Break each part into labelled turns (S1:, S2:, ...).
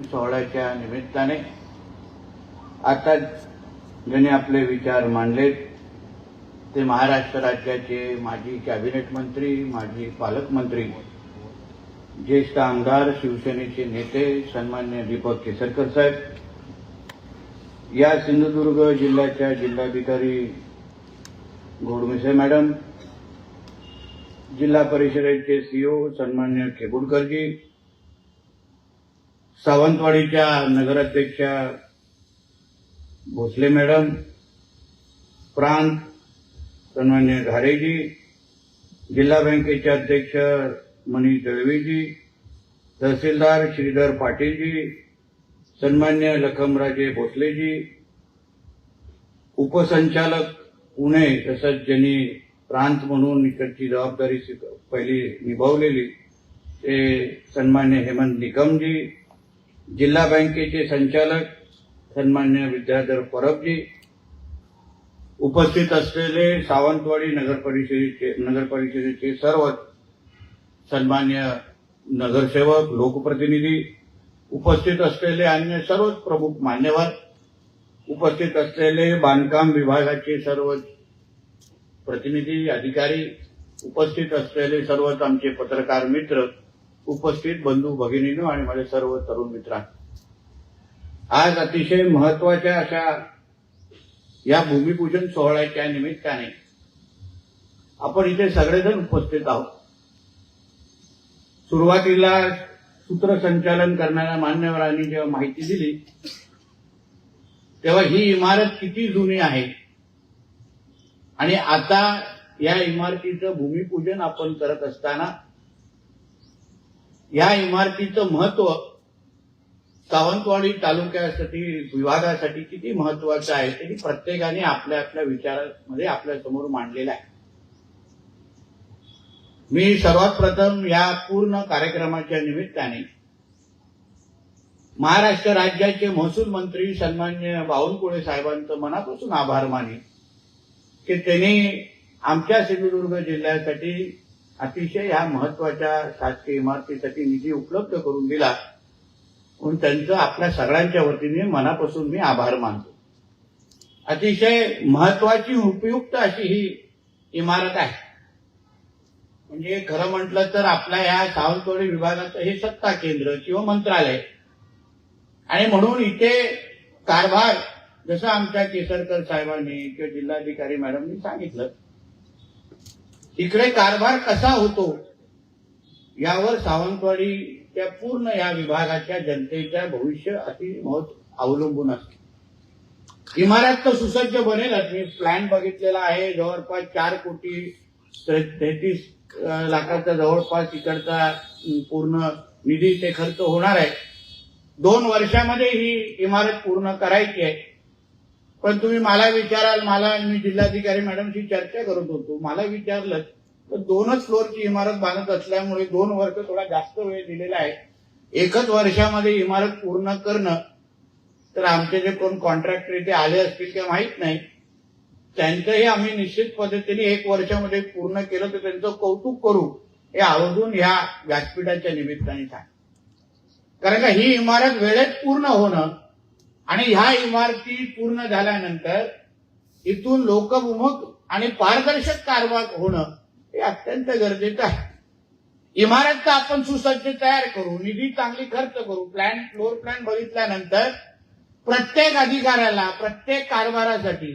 S1: सोहळ्याच्या निमित्ताने आता ज्यांनी आपले विचार मांडलेत ते महाराष्ट्र राज्याचे माजी कॅबिनेट मंत्री माजी पालकमंत्री ज्येष्ठ आमदार शिवसेनेचे नेते सन्मान्य दीपक केसरकर साहेब या सिंधुदुर्ग जिल्ह्याच्या जिल्हाधिकारी गोडमिसे मॅडम जिल्हा परिषदेचे सीओ सन्मान्य खेगुडकरजी सावंतवाडीच्या नगराध्यक्षा भोसले मॅडम प्रांत सन्मान्य घारेजी जिल्हा बँकेचे अध्यक्ष मनीष दळवीजी तहसीलदार श्रीधर पाटीलजी सन्मान्य लखमराजे भोसलेजी उपसंचालक पुणे तसंच ज्यांनी प्रांत म्हणून इकडची जबाबदारी पहिली निभावलेली ते सन्मान्य हेमंत निकमजी जिल्हा बँकेचे संचालक सन्मान्य विद्याधर परबजी उपस्थित असलेले सावंतवाडी नगर परिषदेचे नगर परिषदेचे सर्व सन्मान्य नगरसेवक लोकप्रतिनिधी उपस्थित असलेले अन्य सर्वच प्रमुख मान्यवर उपस्थित असलेले बांधकाम विभागाचे सर्व प्रतिनिधी अधिकारी उपस्थित असलेले सर्वच आमचे पत्रकार मित्र उपस्थित बंधू भगिनीनो आणि माझे सर्व तरुण मित्रांनो आज अतिशय महत्त्वाच्या अशा या भूमिपूजन सोहळ्याच्या निमित्ताने आपण इथे सगळेजण उपस्थित आहोत. सुरुवातीला सूत्रसंचालन करणाऱ्या मान्यवरांनी जेव्हा माहिती दिली तेव्हा ही इमारत किती जुनी आहे? आणि आता या इमारतीचं भूमिपूजन आपण करत असताना या इमारतीचं महत्त्व सावंतवाडी तालुक्यासाठी विभागासाठी किती महत्वाचं आहे ते प्रत्येकाने आपल्या आपल्या विचारामध्ये आपल्यासमोर मांडलेलं आहे. मी सर्वात प्रथम या पूर्ण कार्यक्रमाच्या निमित्ताने महाराष्ट्र राज्याचे महसूल मंत्री सन्मान्य बावनकुळे साहेबांचं मनापासून आभार माने की त्यांनी आमच्या सिंधुदुर्ग जिल्ह्यासाठी अतिशय ह्या महत्त्वाच्या शासकीय इमारतीसाठी निधी उपलब्ध करून दिला म्हणून त्यांचं आपल्या सगळ्यांच्या वतीने मनापासून मी आभार मानतो. अतिशय महत्वाची उपयुक्त अशी ही इमारत आहे. म्हणजे खरं म्हटलं तर आपल्या या सावंतवाडी विभागाचं हे सत्ता केंद्र किंवा मंत्रालय. आणि म्हणून इथे कारभार जसं आमच्या केसरकर साहेबांनी किंवा जिल्हाधिकारी मॅडमनी सांगितलं इकडे कारभार कसा होतो? यावर सावंतवाडीच्या पूर्ण या विभागाच्या जनतेच्या भविष्य अति महत्त्व अवलंबून असते. इमारत तर सुसज्ज बनेलच मी प्लॅन बघितलेला आहे. जवळपास चार कोटी तेहतीस लाखाचा जवळपास इकडचा पूर्ण निधी ते खर्च होणार आहे. दोन वर्षामध्ये ही इमारत पूर्ण करायची आहे. पण तुम्ही मला विचाराल मला मी जिल्हाधिकारी मॅडमशी चर्चा करत होतो. मला विचारलं तर दोनच फ्लोअरची इमारत बांधत असल्यामुळे दोन वर्ष थोडा जास्त वेळ दिलेला आहे. एकच वर्षामध्ये इमारत पूर्ण करणं तर आमचे जे कोण कॉन्ट्रॅक्टर इथे आले असतील ते माहीत नाही. त्यांचंही आम्ही निश्चित पद्धतीने एक वर्षामध्ये पूर्ण केलं तर त्यांचं कौतुक करू हे आवर्जून ह्या व्यासपीठाच्या निमित्ताने सांग कारण का ही इमारत वेळेत पूर्ण होणं आणि ह्या इमारती पूर्ण झाल्यानंतर इथून लोकविमुख आणि पारदर्शक कारभार होणं हे अत्यंत गरजेचं आहे इमारत तर आपण सुसज्ज तयार करू निधी चांगली खर्च करू प्लॅन फ्लोर प्लॅन बघितल्यानंतर प्रत्येक अधिकाऱ्याला प्रत्येक कारभारासाठी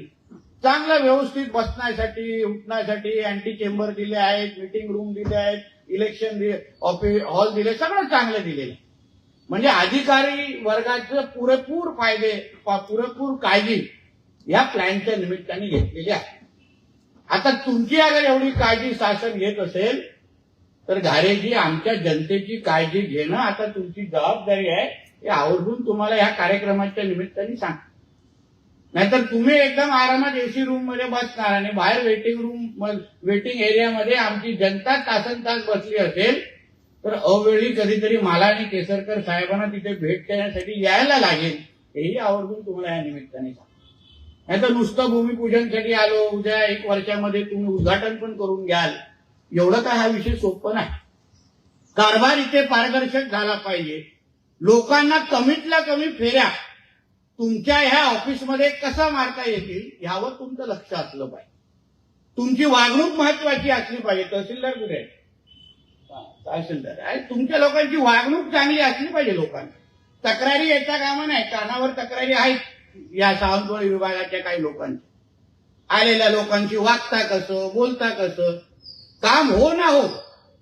S1: चांगलं व्यवस्थित बसण्यासाठी उठण्यासाठी अँटी चेंबर दिले आहेत मीटिंग रूम दिले आहेत इलेक्शन ऑफिस हॉल दिले सगळं चांगलं दिलेलं आहे. म्हणजे अधिकारी वर्गाचे पुरेपूर फायदे पुरेपूर काळजी या प्लॅनच्या निमित्ताने घेतलेली आहे. आता तुमची अगर एवढी काळजी शासन घेत असेल तर घारेजी आमच्या जनतेची काळजी घेणं आता तुमची जबाबदारी आहे हे आवर्जून तुम्हाला या कार्यक्रमाच्या निमित्ताने सांग नाहीतर तुम्ही एकदम आरामात एसी रूममध्ये बसणार आणि बाहेर वेटिंग रूम वेटिंग एरियामध्ये आमची जनता तासन तास बसली असेल तर अवेळी कधीतरी मला आणि केसरकर साहेबांना तिथे भेट देण्यासाठी यायला लागेल हेही आवर्जून तुम्हाला या निमित्ताने सांग नाहीतर नुसतं भूमिपूजनसाठी आलो उद्या एक वर्षामध्ये तुम्ही उद्घाटन पण करून घ्याल. एवढं काय हा विषय सोपं नाही. कारभार इथे पारदर्शक झाला पाहिजे. लोकांना कमीतल्या कमी फेऱ्या तुमच्या ह्या ऑफिसमध्ये कसा मारता येतील यावर तुमचं लक्ष असलं पाहिजे. तुमची वागणूक महत्वाची असली पाहिजे तहसीलदार कुठे आहे? तहसीलदार. आणि तुमच्या लोकांची वागणूक चांगली असली पाहिजे लोकांना. तक्रारी याच्या कामा नाही कानावर तक्रारी आहेत या सावंतवाडी विभागाच्या काही लोकांच्या. आलेल्या लोकांची वागता कसं बोलता कसं काम हो ना हो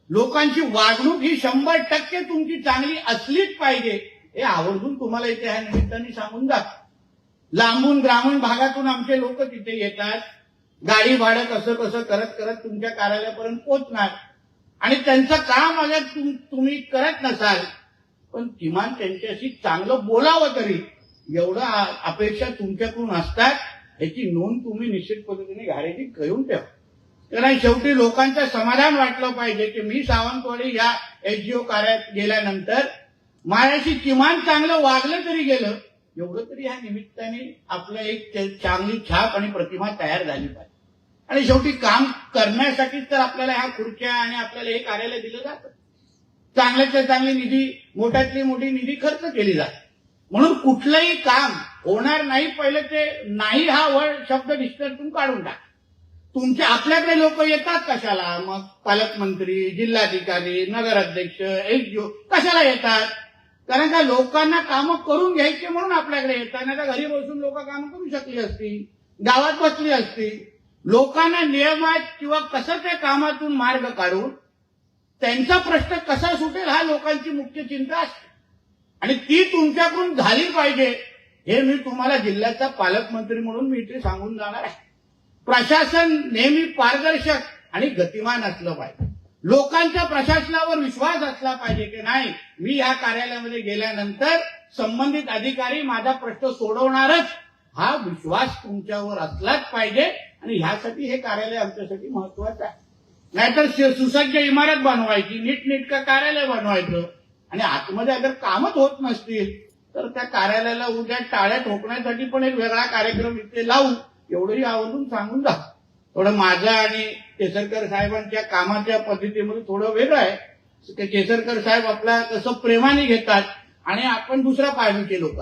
S1: लोकांची वागणूक ही शंभर टक्के तुमची चांगली असलीच पाहिजे हे आवर्जून तुम्हाला इथे ह्या निमित्ताने सांगून जात लांबून ग्रामीण भागातून आमचे लोक तिथे येतात गाडी भाडं कसं कसं करत करत तुमच्या कार्यालयापर्यंत पोहोचणार. आणि त्यांचं काम अगर तुम- तुम्ही करत नसाल पण किमान त्यांच्याशी चांगलं बोलावं तरी एवढं अपेक्षा तुमच्याकडून असतात याची नोंद तुम्ही निश्चित पद्धतीने घाऱ्याची करून ठेवा. कारण शेवटी लोकांचं समाधान वाटलं पाहिजे की मी सावंतवाडी या एसजीओ कार्यात गेल्यानंतर माझ्याशी किमान चांगलं वागलं तरी गेलं एवढं तरी ह्या निमित्ताने आपलं एक चांगली छाप आणि प्रतिमा तयार झाली पाहिजे. आणि शेवटी काम करण्यासाठीच तर आपल्याला ह्या खुर्च्या आणि आपल्याला हे कार्यालय दिलं जातं. चांगल्याच्या चांगली निधी मोठ्यातली मोठी निधी खर्च केली जाते. म्हणून कुठलंही काम होणार नाही पहिले ते नाही हा वळ शब्द डिस्टर्बून काढून टाक. तुमच्या आपल्याकडे लोक येतात कशाला? मग पालकमंत्री जिल्हाधिकारी नगराध्यक्ष एसडीओ कशाला येतात? कारण का लोकांना कामं करून घ्यायचे म्हणून आपल्याकडे येतात नाही तर घरी बसून लोक कामं करू शकली असती गावात बसली असती लोकांना नियमात किंवा कसं त्या कामातून मार्ग काढून त्यांचा प्रश्न कसा सुटेल हा लोकांची मुख्य चिंता असते. आणि ती तुमच्याकडून झाली पाहिजे हे मी तुम्हाला जिल्ह्याचा पालकमंत्री म्हणून मी इथे सांगून जाणार आहे. प्रशासन नेहमी पारदर्शक आणि गतिमान असलं पाहिजे. लोकांच्या प्रशासनावर विश्वास असला पाहिजे की नाही मी या कार्यालयामध्ये गेल्यानंतर संबंधित अधिकारी माझा प्रश्न सोडवणारच हा विश्वास तुमच्यावर असलाच पाहिजे. आणि ह्यासाठी हे कार्यालय आमच्यासाठी महत्वाचं आहे. नाहीतर सुसज्ज इमारत बनवायची नीटनेटकं कार्यालय बनवायचं. आणि आतमध्ये अगर कामच होत नसतील तर त्या कार्यालयाला उद्या टाळ्या ठोकण्यासाठी पण एक वेगळा कार्यक्रम इथे लावू एवढंही आवर्जून सांगून जा. थोडं माझ्या आणि केसरकर साहेबांच्या कामाच्या पद्धतीमध्ये थोडं वेगळं आहे. ते केसरकर साहेब आपला कसं प्रेमाने घेतात आणि आपण दुसरा पाहिजे लोक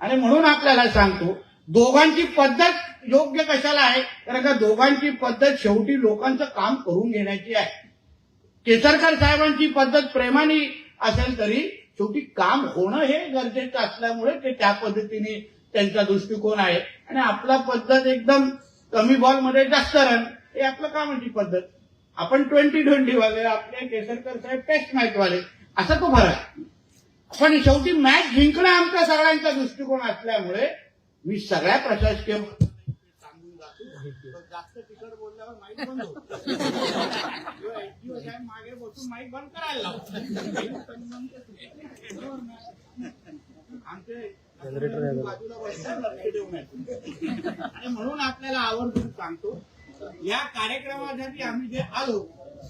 S1: आणि म्हणून आपल्याला सांगतो दोघांची पद्धत योग्य कशाला आहे? कारण का दोघांची पद्धत शेवटी लोकांचं काम करून घेण्याची आहे. केसरकर साहेबांची पद्धत प्रेमाने असेल तरी शेवटी काम होणं हे गरजेचं असल्यामुळे ते त्या पद्धतीने त्यांचा दृष्टिकोन आहे. आणि आपला पद्धत एकदम कमी बॉलमध्ये जास्त रन हे आपलं कामाची पद्धत. आपण ट्वेंटी ट्वेंटी वाले आपले केसरकर साहेब टेस्ट मॅच वाले असा तो फरक पण शेवटी मॅच जिंकणं आमचा सगळ्यांचा दृष्टिकोन असल्यामुळे मी सगळ्या प्रशासकीय जास्त तिकड बोलल्यावर माईक बंद होतो. किंवा SDO साहेब मागे बसून माईक बंद करायला लावतो. आमचे बाजूला बसतात, लक्ष देऊन आहेत. आणि म्हणून आपल्याला आवर्जून सांगतो या कार्यक्रमासाठी आम्ही जे आलो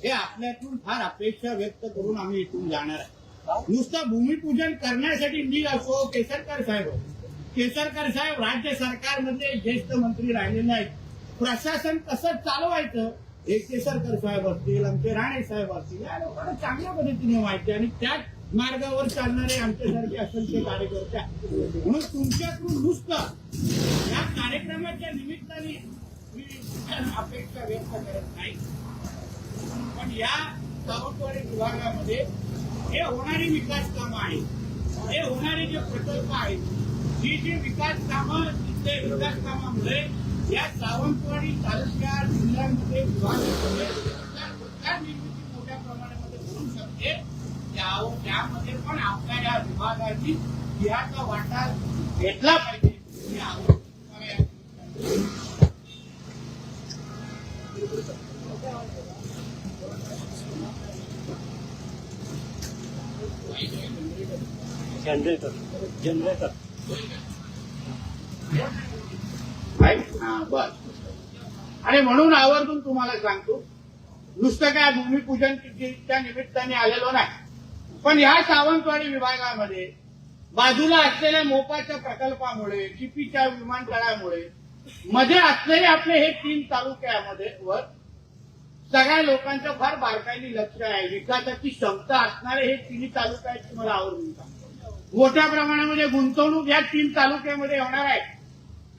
S1: हे आपल्यातून फार अपेक्षा व्यक्त करून आम्ही इथून जाणार आहे. नुसतं भूमिपूजन करण्यासाठी मी असो केसरकर साहेब. केसरकर साहेब राज्य सरकारमध्ये ज्येष्ठ मंत्री राहिलेले आहेत प्रशासन कसं चालवायचं हे केसरकर साहेब असतील आमचे राणे साहेब असतील या लोकांना चांगल्या पद्धतीने माहिती आणि त्याच मार्गावर चालणारे आमच्यासारखे असंख्य कार्यकर्ते म्हणून तुमच्याकडून नुसतं या कार्यक्रमाच्या निमित्ताने मी अपेक्षा व्यक्त करत नाही. पण या सावंतवाडी विभागामध्ये हे होणारी विकास कामं आहेत. हे होणारे जे प्रकल्प आहेत ही जी विकास कामं इथले विकास कामामुळे या सावंतवाडी तालुक्या जिल्ह्यांमध्ये रोजगार निर्मिती मोठ्या प्रमाणामध्ये होऊ शकते? त्या- त्यामध्ये पण आपल्या या विभागाची सिंहाचा वाटा घेतला पाहिजे. हे
S2: जनरेटर जनरेटर?
S1: हा, बस. आणि म्हणून आवर्जून तुम्हाला सांगतो नुसतं काय भूमिपूजनच्या निमित्ताने आलेलो नाही. पण या सावंतवाडी विभागामध्ये बाजूला असलेल्या मोपाच्या प्रकल्पामुळे चिपीच्या विमानतळामुळे मध्ये असलेले आपले हे तीन तालुक्यामध्ये वर सगळ्या लोकांचं फार बारकाईने लक्ष आहे. विकासाची क्षमता असणारे हे तिन्ही तालुके आहेत तुम्हाला आवडून सांगतो. मोठ्या प्रमाणामध्ये गुंतवणूक या तीन तालुक्यामध्ये होणार आहे.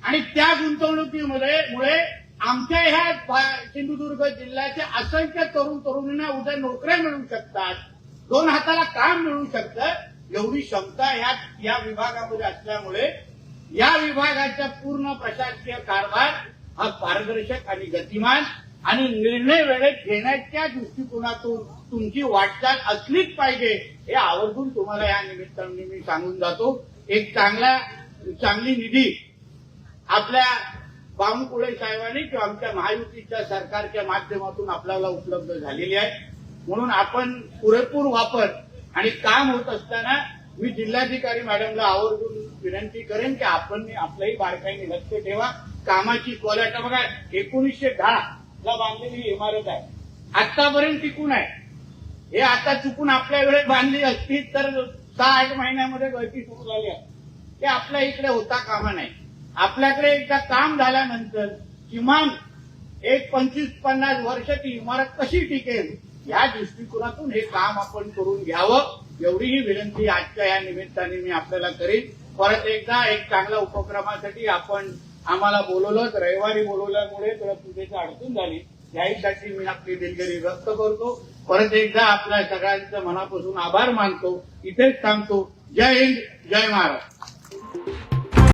S1: आणि त्या गुंतवणुकीमुळे मुळे आमच्या ह्या सिंधुदुर्ग जिल्ह्याच्या असंख्य तरुण तरुणींना उद्या नोकऱ्या मिळू शकतात. दोन हाताला काम मिळू शकतं. एवढी क्षमता ह्या या विभागामध्ये असल्यामुळे या विभागाचा पूर्ण प्रशासकीय कारभार हा पारदर्शक आणि गतिमान आणि निर्णय वेळेत घेण्याच्या दृष्टिकोनातून तुमची वाटचाल असलीच पाहिजे हे आवर्जून तुम्हाला या निमित्ताने मी सांगून जातो. एक चांगला चांगली निधी आपल्या बावनकुळे साहेबांनी किंवा आमच्या महायुतीच्या सरकारच्या माध्यमातून आपल्याला उपलब्ध झालेली आहे. म्हणून आपण पुरेपूर वापर आणि काम होत असताना मी जिल्हाधिकारी मॅडमला आवर्जून विनंती करेन की आपण आपल्याही बारकाईने लक्ष ठेवा. कामाची क्वालिटी बघा एकोणीसशे दहा ला बांधलेली इमारत आहे. आतापर्यंत टिकून आहे. हे आता चुकून आपल्या वेळेत बांधली असती तर सहा आठ महिन्यामध्ये गळती सुरू झाली आहे ते आपल्या इकडे होता कामा नाही. आपल्याकडे एकदा काम झाल्यानंतर किमान एक पंचवीस पन्नास वर्ष ती इमारत कशी टिकेल या दृष्टिकोनातून हे काम आपण करून घ्यावं. एवढीही विनंती आजच्या या निमित्ताने मी आपल्याला करीन. परत एकदा एक चांगल्या उपक्रमासाठी आपण आम्हाला बोलवलं रविवारी बोलवल्यामुळे थोडं पूजेची अडचण झाली. याहीसाठी मी आपली दिलगिरी व्यक्त करतो. परत एकदा आपल्या सगळ्यांचं मनापासून आभार मानतो. इथेच थांबतो. जय हिंद जय महाराष्ट्र.